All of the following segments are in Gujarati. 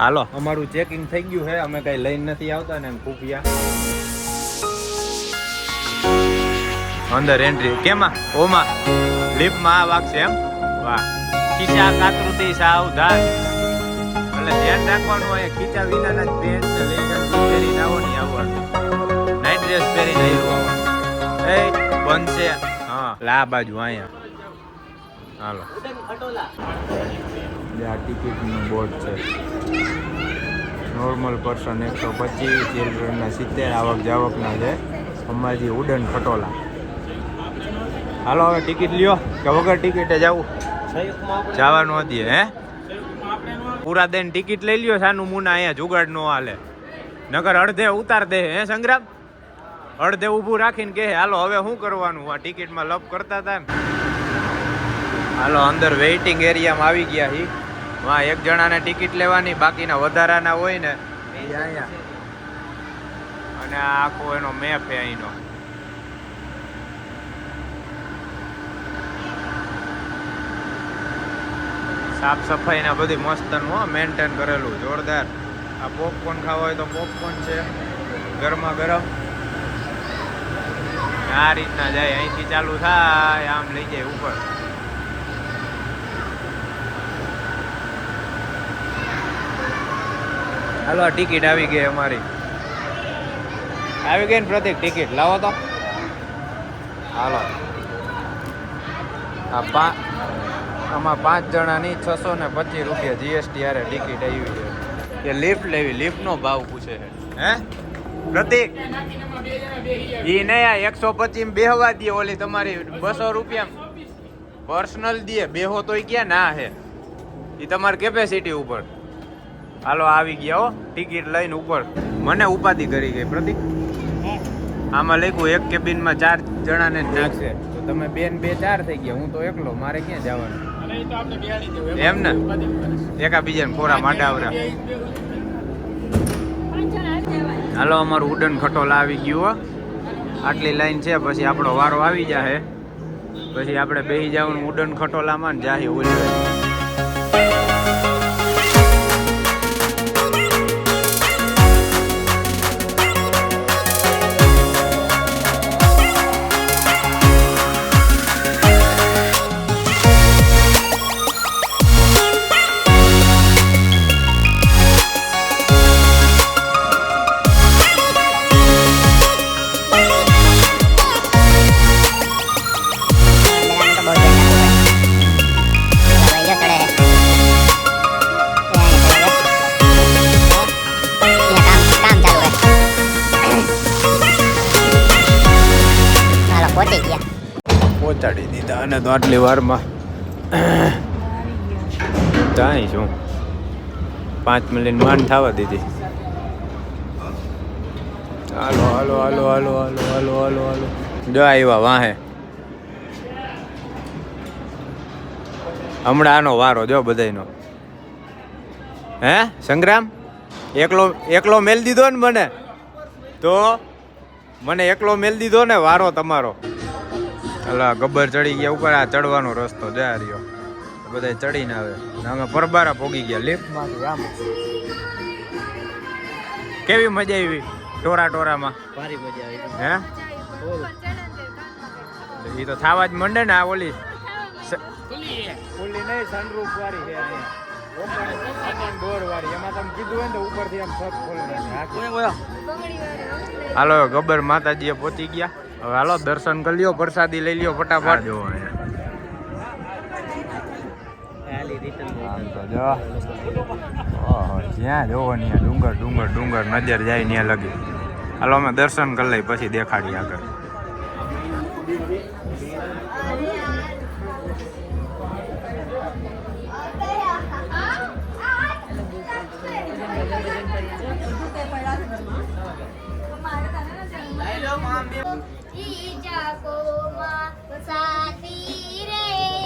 હાલો. અમારું ચેકિંગ થઈ ગયું છે અમે કઈ લઈને નથી આવતા ને ખુફિયા અંદર એન્ટ્રી કેમાં? ઓમાં. લિફ્ટમાં આ વાગશે એમ? વાહ. ખીચા કાતરુતી સાવધાન એટલે ધ્યાન રાખવાનું હોય ખીચા વિનાના જ પેન્ટ ને લેગિન્સ પહેરીને આવો નહીં આવવાનું નાઇટ ડ્રેસ પહેરીને આવ્યું એ છે હા. લા બાજુ અહીંયા. હાલો. બે આ ટિકિટનું બોર્ડ છે. નોર્મલ પર્સન એકસો પચીસ ચિલ્ડ્રનના સિત્તેર આવક જાવકના છે. અંબાજી ઉડન ખટોલા હાલો હવે ટિકિટ લ્યો, કે વગર ટિકિટે જવું. જવાનું હતી હે? પૂરા દઈને ટિકિટ લઈ લ્યો, સાનું મુના અહીંયા જુગાડ નો હાલે. નગર અડધે ઉતાર દે, હે સંગ્રામ? અડધે ઊભું રાખીને કહે, હાલો, હવે શું કરવાનું? આ ટિકિટમાં લપ કરતા હતા ને. હાલો, અંદર વેઇટિંગ એરિયામાં આવી ગયા હી એક જણાને ટિકિટ લેવાની બાકીના વધારાના હોય ને એ અહીંયા. અને આ આખો એનો મેપ છે અહીંનો. સાફ સફાઈ ને બધી મસ્ત હો મેન્ટેન કરેલું જોરદાર. આ પોપકોર્ન ખાવા હોય તો પોપકોર્ન છે ગરમા ગરમ. આ રીતના જાય અહીંથી ચાલુ થાય આમ લઈ જાય ઉપર. હાલો ટિકિટ આવી ગઈ અમારી. આવી ગઈ ને પ્રતિક ટિકિટ. લાવો તો. હાલો. આ પા, આમાં પાંચ જણાની છસો ને પચીસ રૂપિયા જીએસટી આરે ટિકિટ આવી છે કે લિફ્ટ લેવી, લિફ્ટનો ભાવ પૂછે છે. હે? પ્રતિક. ઈ નહીં આ એકસો પચીસ બેહવા દે ઓલી તમારી બસો રૂપિયા પર્સનલ દે, બેહો તોય ક્યાં ના હે? એ તમારી કેપેસિટી ઉપર. હાલો આવી ગયા હો. ટિકિટ લઈને ઉપર. મને ઉપાધિ કરી ગઈ પ્રતિક. આમાં લખ્યું એક કેબિનમાં ચાર જણાને જ નાખશે. તો તમે બેન બે ચાર થઈ ગયા હું તો એકલો મારે ક્યાં જવાનું? એમ ને? એકા બીજાને ખોરા માંડાવરા. હાલો અમારું ઉડન ખટોલ આવી ગયું હો. આટલી લાઈન છે પછી આપણો વારો આવી જાહે. પછી આપણે બેસી જવાનું ઉડન ખટોલામાં ને જાહી ઓલી અને તો આટલી વારમાં ત્યાં શું પાંચ મિનિટ માંડ થવા દીધી. હાલો હાલો હાલો હાલો હાલો હાલો હાલો હાલો. જો આવ્યા વાહે. હમણાં આનો વારો જો બધાયનો. હે, સંગ્રામ? એકલો એકલો મેલ દીધો ને મને? તો? મને એકલો મેલ દીધો ને વારો તમારો? અલા ગબ્બર ચડી ગયા ઉપર આ ચડવાનો રસ્તો જા રહ્યો. બધા ચડીને આવે. ને અમે પરબારા પોગી ગયા લિફ્ટમાંથી આમ. કેવી મજા આવી ટોરા ટોરામાં ભારી મજા આવી. હે? એ તો થાવા જ મંડે ને આ ઓલી નહીં સનરૂફ વાળી છે અહીંયા હાલો ગબ્બર માતાજીએ પહોંચી ગયા. હવે હાલો દર્શન કરી લ્યો પ્રસાદી લઈ લ્યો ફટાફટ. જો જ્યાં જોવો ને ડુંગર ડુંગર ડુંગર નજર જાય ત્યાં લગી. હાલો અમે દર્શન કરી લઈ પછી દેખાડી આગળ.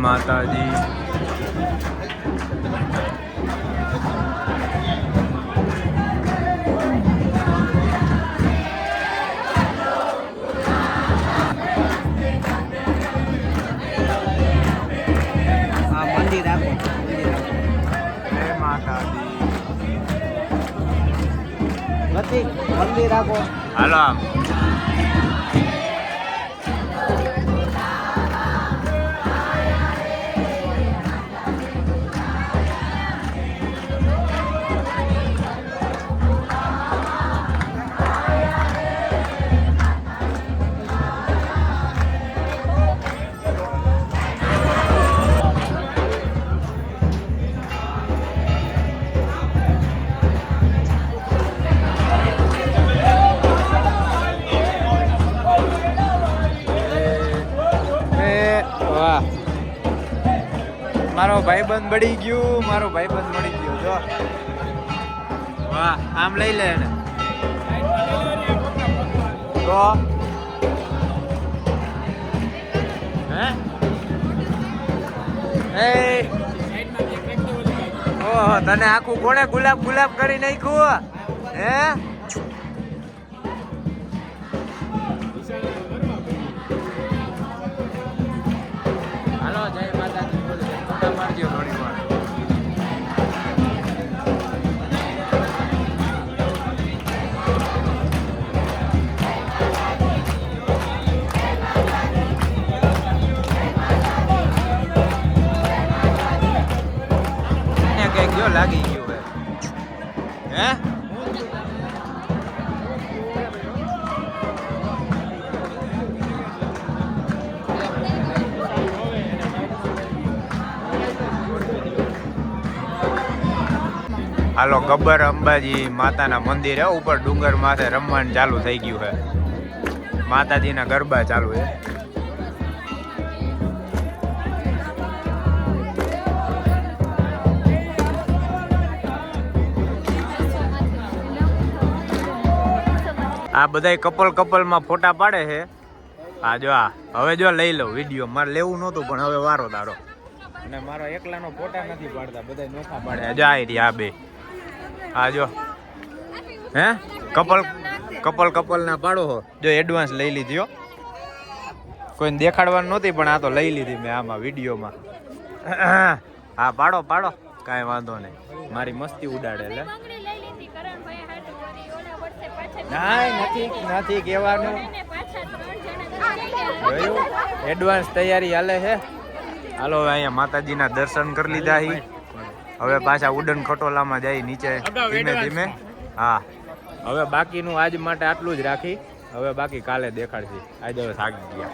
માતાજી. મંદિર રાખો. હાલો આમ. મારો ભાઈબંધ બળી ગયું, મારો ભાઈબંધ મળી ગયો, જો. વાહ, આમ લઈ લે એને. તો? હે? ઓહો, તને આખું કોણે ગુલાબ ગુલાબ કરી નાખ્યું હે? પાડજો થોડી વાર. લાગી. હાલો ગબ્બર અંબાજી માતાના મંદિરે ઉપર ડુંગર માથે રમવાનું ચાલુ થઈ ગયું છે માતાજીના ગરબા ચાલુ છે આ બધાય કપલ કપલમાં ફોટા પાડે છે હા જો આ હવે જો લઈ લઉં વીડિયો મારે લેવું નહોતું પણ હવે વારો તારો અને મારો એકલાનો ફોટા નથી પાડતા બધા નોખા પાડે જો આ આ બે આ જો. હે? કપલ કપલ કપલ ના પાડો હો. જો એડવાન્સ લઈ લીધી હો. કોઈને દેખાડવાનું નહોતી, પણ આ તો લઈ લીધી મેં આમાં વિડીયોમાં. હા, પાડો પાડો. કાંઈ વાંધો નહીં. મારી મસ્તી ઉડાડે એટલે નાય, નથી નથી કહેવાનું. એડવાન્સ તૈયારી હાલે છે. હાલો અહીંયા માતાજીના દર્શન કરી લીધા હી. હવે પાછા ઉડન ખટોલામાં જાય નીચે ધીમે ધીમે. હા. હવે બાકીનું આજ માટે આટલું જ રાખી. હવે બાકી કાલે દેખાડશે. આજે હવે થાકી ગયા.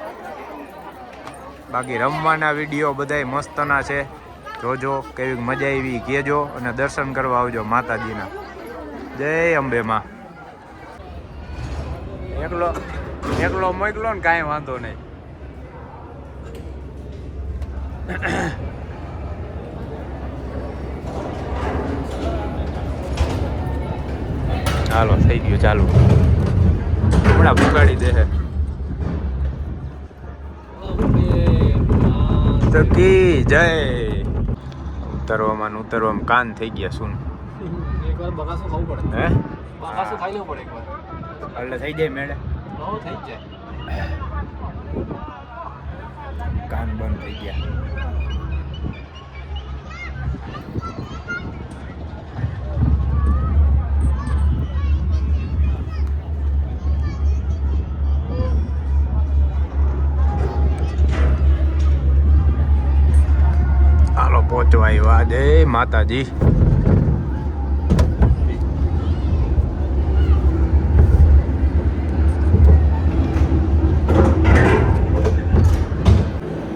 બાકી રમવાના વીડિયો બધાય મસ્તના છે. જોજો કેવી મજા આવી કહેજો અને દર્શન કરવા આવજો માતાજીના. જય અંબે માં એકલો એકલો મોકલો ને કાંઈ વાંધો નહીં. ચાલો થઈ ગયું ચાલુ. હમણાં ભૂગાડી દે તો કી જય. ઉતરવામાં ઉતરવામાં કાન થઈ ગયા શું? એકવાર બગાસું ખાવું પડે. હે? બગાસું ખાઈ લેવું પડે એકવાર. એટલે થઈ જાય મેળે. થઈ જાય. કાન બંધ થઈ ગયા. પહોંચવા આવ્યા જય માતાજી.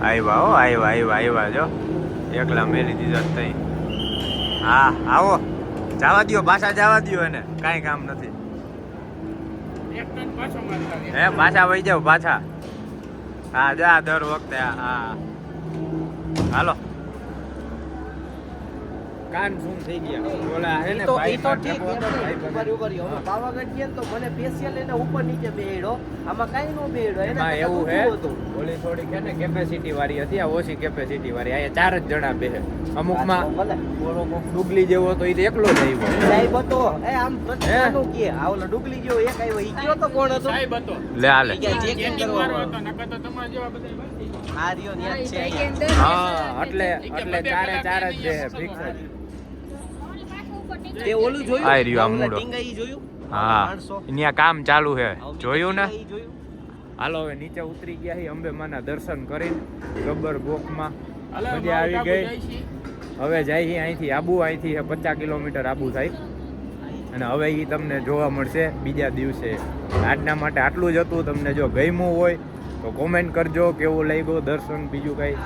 આવ્યા હો આવ્યા આવ્યા આવ્યા જો. એકલા મેલી દીધા તઈ. હા, આવો. જવા દ્યો, પાછા જવા દ્યો એને. કાંઈ કામ નથી. હે, પાછા વહી જાવ પાછા. હા, જા, દર વખતે હા. હાલો. કાન શું થઈ ગયા. ઓલા હે ને તો ભાઈ એ તો ઠીક બોલો, પાસે. ઊભા રહ્યો, પાવાગઢ ગયા તો મને સ્પેશિયલ એને ઉપર નીચે બેડો આમાં કાઈ નો બેડો એને એમાં એવું હે? ઓલી થોડી કે ને કેપેસિટી વાળી હતી આ ઓછી કેપેસિટી વાળી. આ ચાર જ જણા બે અમુકમાં. ઓલો કોક ડુગલી જેવો તો એ એકલો જ આવ્યો. સાહેબ હતો. એ આમ પ્રતિમાનું કે આ ઓલો ડુગલી જેવો એક આવ્યો ઈ કયો તો કોણ હતો? લે હાલે. ઈ ક્યાં checking કરવા વાળો. આ રહ્યો ને યાદ છે અહીંયા. હા એટલે એટલે ચારે ચાર જ છે ફિક્સ તે ઓલું જોયું? આ રહ્યો આ મૂડો. ટીંગાઈ જોયું? હા. અહીંયા કામ ચાલુ છે જોયું ને? હાલો હવે નીચે ઉતરી ગયા છે અંબે માના દર્શન કરીને ગબ્બર ગોખમાં મજા આવી ગઈ. હવે જાય છે અહીંથી. આબુ અહીંથી છે પચાસ કિલોમીટર આબુ થાય. અને હવે એ તમને જોવા મળશે બીજા દિવસે. આજના માટે આટલું જ હતું. તમને જો ગમ્યું હોય તો કોમેન્ટ કરજો કેવું લાગ્યું દર્શન બીજું કઈ.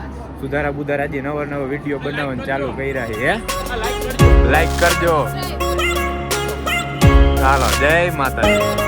સુધારા બુધારા જે નવા નવા વીડિયો બનાવવાનું ચાલુ કર્યા છે હે લાઈક કરજો. ચાલો જય માતાજી.